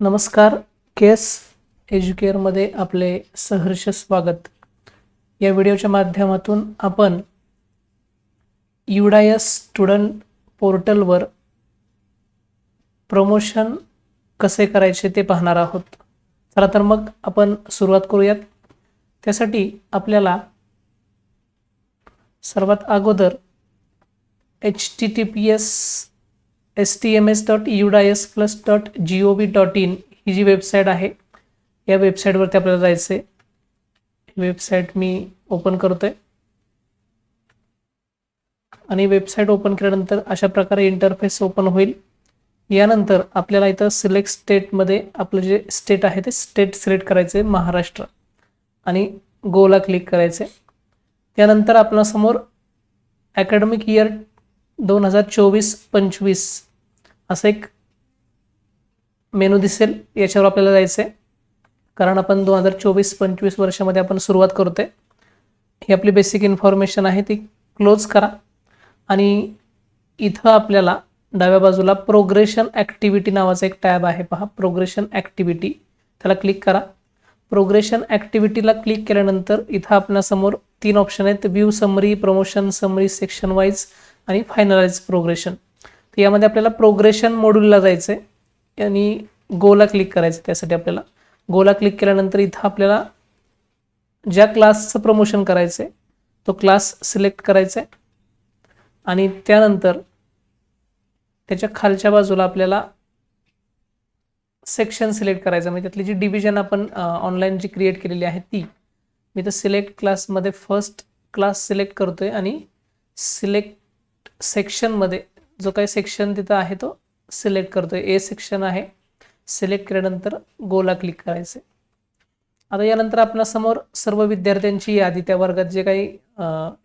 नमस्कार केस एज्युकेअरमध्ये आपले सहर्ष स्वागत. या व्हिडिओच्या माध्यमातून आपण युडायस स्टुडंट पोर्टलवर प्रमोशन कसे करायचे ते पाहणार आहोत. चला तर मग आपण सुरुवात करूयात. त्यासाठी आपल्याला सर्वात अगोदर H T T P S S T M S dot UDISE plus dot G O V dot in ही जी वेबसाईट आहे या वेबसाईटवरती आपल्याला जायचं आहे वेबसाईट मी ओपन करतोय. आणि वेबसाईट ओपन केल्यानंतर अशा प्रकारे इंटरफेस ओपन होईल. यानंतर आपल्याला इथं सिलेक्ट स्टेटमध्ये आपलं जे स्टेट आहे ते स्टेट सिलेक्ट करायचं आहे महाराष्ट्र. आणि गोला क्लिक करायचे त्यानंतर आपल्यासमोर अकॅडमिक इयर दोन हजार चोवीस पंचवीस असं एक मेनू दिसेल याच्यावर आपल्याला जायचं आहे कारण आपण दोन हजार चोवीस पंचवीस वर्षामध्ये आपण सुरुवात करतो आहे ही आपली बेसिक इन्फॉर्मेशन आहे ती क्लोज करा. आणि इथं आपल्याला डाव्या बाजूला प्रोग्रेशन ॲक्टिव्हिटी नावाचा एक टॅब आहे पहा. प्रोग्रेशन ॲक्टिव्हिटी त्याला क्लिक करा. प्रोग्रेशन ॲक्टिव्हिटीला क्लिक केल्यानंतर इथं आपल्यासमोर तीन ऑप्शन आहेत. View summary promotion summary section wise आणि फायनलाइज प्रोग्रेशन तर यामध्ये आपल्याला प्रोग्रेशन मॉड्यूलला जायचं आहे आणि गोला क्लिक करायचं त्यासाठी आपल्याला. गोला क्लिक केल्यानंतर इथं आपल्याला ज्या क्लासचं प्रमोशन करायचं आहे तो क्लास सिलेक्ट करायचा आहे आणि त्यानंतर त्याच्या खालच्या बाजूला आपल्याला सेक्शन सिलेक्ट करायचं म्हणजे त्यातली जी डिव्हिजन आपण ऑनलाईन जी क्रिएट केलेली आहे ती मी तर सिलेक्ट क्लासमध्ये फर्स्ट क्लास सिलेक्ट करतो आहे आणि सिलेक्ट सेक्शनमध्ये जो काही सेक्शन तिथं आहे तो सिलेक्ट करतो ए सेक्शन आहे. सिलेक्ट केल्यानंतर गोला क्लिक करायचे आता यानंतर आपल्यासमोर सर्व विद्यार्थ्यांची यादी त्या वर्गात जे काही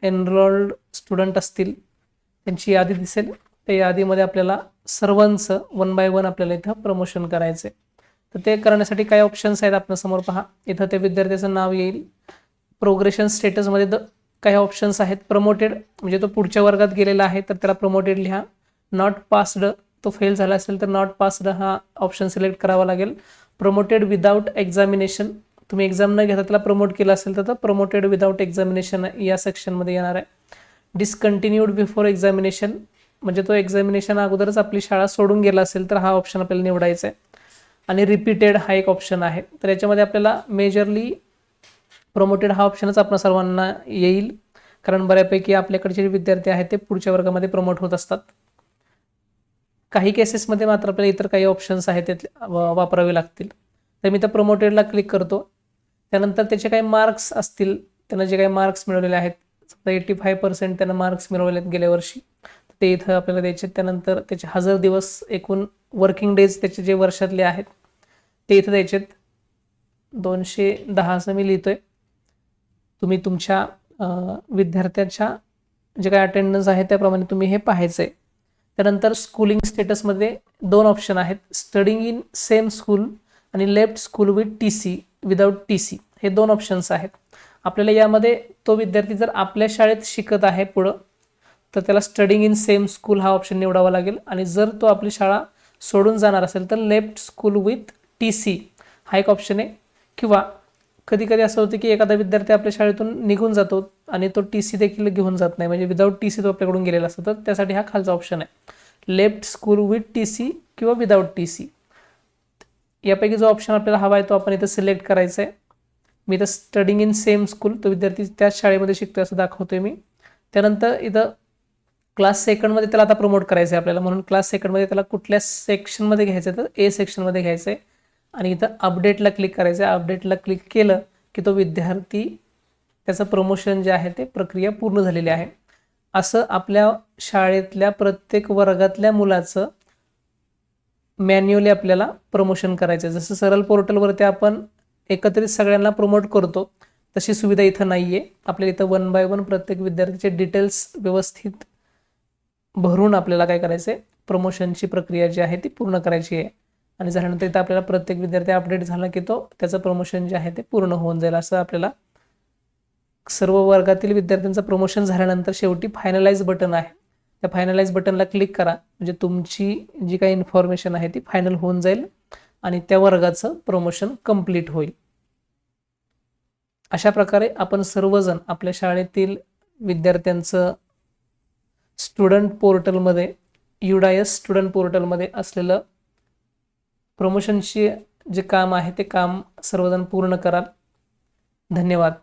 एनरोल्ड स्टुडंट असतील त्यांची यादी दिसेल. त्या यादीमध्ये आपल्याला सर्वांचं वन बाय वन आपल्याला इथं प्रमोशन करायचे तर ते करण्यासाठी काय ऑप्शन्स आहेत आपल्यासमोर पहा. इथं त्या विद्यार्थ्याचं नाव येईल. प्रोग्रेशन स्टेटसमध्ये द काही ऑप्शन्स आहेत. प्रमोटेड म्हणजे तो पुढच्या वर्गात गेलेला आहे तर त्याला प्रमोटेड लिहा. नॉट पास्ड तो फेल झाला असेल तर नॉट पास्ड हा ऑप्शन सिलेक्ट करावा लागेल. प्रमोटेड विदाऊट एक्झामिनेशन तुम्ही एक्झाम न घेता त्याला प्रमोट केलं असेल तर प्रमोटेड विदाऊट एक्झामिनेशन या सेक्शनमध्ये येणार आहे. डिसकंटिन्यूड बिफोर एक्झामिनेशन म्हणजे तो एक्झामिनेशन अगोदरच आपली शाळा सोडून गेला असेल तर हा ऑप्शन आपल्याला निवडायचा आहे. आणि रिपीटेड हा एक ऑप्शन आहे. तर याच्यामध्ये आपल्याला मेजरली प्रमोटेड हा ऑप्शनच आपण सर्वांना येईल. कारण बऱ्यापैकी आपल्याकडचे जे विद्यार्थी आहेत ते पुढच्या वर्गामध्ये प्रमोट होत असतात. काही केसेसमध्ये मात्र आपल्याला इतर काही ऑप्शन्स आहेत ते वापरावे लागतील. तर मी त्या प्रमोटेडला क्लिक करतो. त्यानंतर त्याचे काही मार्क्स असतील त्यांना जे काही मार्क्स मिळवलेले आहेत समजा एटी फाय पर्सेंट त्यांना मार्क्स मिळवले आहेत गेल्या वर्षी. ते इथं आपल्याला द्यायचे त्यानंतर त्याचे हजार दिवस एकूण वर्किंग डेज त्याचे जे वर्षातले आहेत ते इथं द्यायचेत दोनशे दहा असं मी लिहितोय. तुम्ही तुमच्या विद्यार्थ्याच्या जे काही अटेंडन्स आहे त्याप्रमाणे तुम्ही हे पाहायचं आहे त्यानंतर स्कूलिंग स्टेटसमध्ये दोन ऑप्शन आहेत. स्टडिंग इन सेम स्कूल आणि left school with T C without T C हे दोन ऑप्शन्स आहेत. आपल्याला यामध्ये तो विद्यार्थी जर आपल्या शाळेत शिकत आहे पुढं तर त्याला स्टडिंग इन सेम स्कूल हा ऑप्शन निवडावा लागेल. आणि जर तो आपली शाळा सोडून जाणार असेल तर left school with T C हा एक ऑप्शन आहे. किंवा कधी कधी असं होतं की एखादा विद्यार्थी आपल्या शाळेतून निघून जातो आणि तो टी सी देखील घेऊन जात नाही. म्हणजे विदाऊट टी सी तो आपल्याकडून गेलेला असतो. तर त्यासाठी हा खालचा ऑप्शन आहे. Left school with T C किंवा विदाऊट टी सी यापैकी जो ऑप्शन आपल्याला हवा आहे तो आपण इथं सिलेक्ट करायचा आहे मी इथं स्टडिंग इन सेम स्कूल तो विद्यार्थी त्याच शाळेमध्ये शिकतो असं दाखवतोय मी. त्यानंतर इथं क्लास सेकंडमध्ये त्याला आता प्रमोट करायचं आहे आपल्याला. म्हणून क्लास सेकंडमध्ये त्याला कुठल्या सेक्शनमध्ये घ्यायचं आहे तर ए सेक्शनमध्ये घ्यायचं आहे आणि इथं अपडेटला क्लिक करायचं आहे अपडेटला क्लिक केलं की तो विद्यार्थी त्याचं प्रमोशन जे आहे ते प्रक्रिया पूर्ण झालेली आहे. असं आपल्या शाळेतल्या प्रत्येक वर्गातल्या मुलाचं मॅन्युअली आपल्याला प्रमोशन करायचं आहे जसं सरल पोर्टलवरती आपण एकत्रित सगळ्यांना प्रमोट करतो तशी सुविधा इथं नाही आहे आपल्याला इथं वन बाय वन प्रत्येक विद्यार्थ्याचे डिटेल्स व्यवस्थित भरून आपल्याला काय करायचं आहे प्रमोशनची प्रक्रिया जी आहे ती पूर्ण करायची आहे. आणि झाल्यानंतर इथं आपल्याला प्रत्येक विद्यार्थी अपडेट झाला की तो त्याचं प्रमोशन जे आहे ते पूर्ण होऊन जाईल असं आपल्याला सर्व वर्गातील विद्यार्थ्यांचं प्रमोशन झाल्यानंतर शेवटी फायनलाइज बटन आहे. त्या फायनलाइज बटनला क्लिक करा. म्हणजे तुमची जी काही इन्फॉर्मेशन आहे ती फायनल होऊन जाईल आणि त्या वर्गाचं प्रमोशन कंप्लीट होईल. अशा प्रकारे आपण सर्वजण आपल्या शाळेतील विद्यार्थ्यांचं स्टुडंट पोर्टलमध्ये युडायस स्टुडंट पोर्टलमध्ये असलेलं प्रमोशनचे जे काम आहे ते काम सर्वजण पूर्ण कराल. धन्यवाद.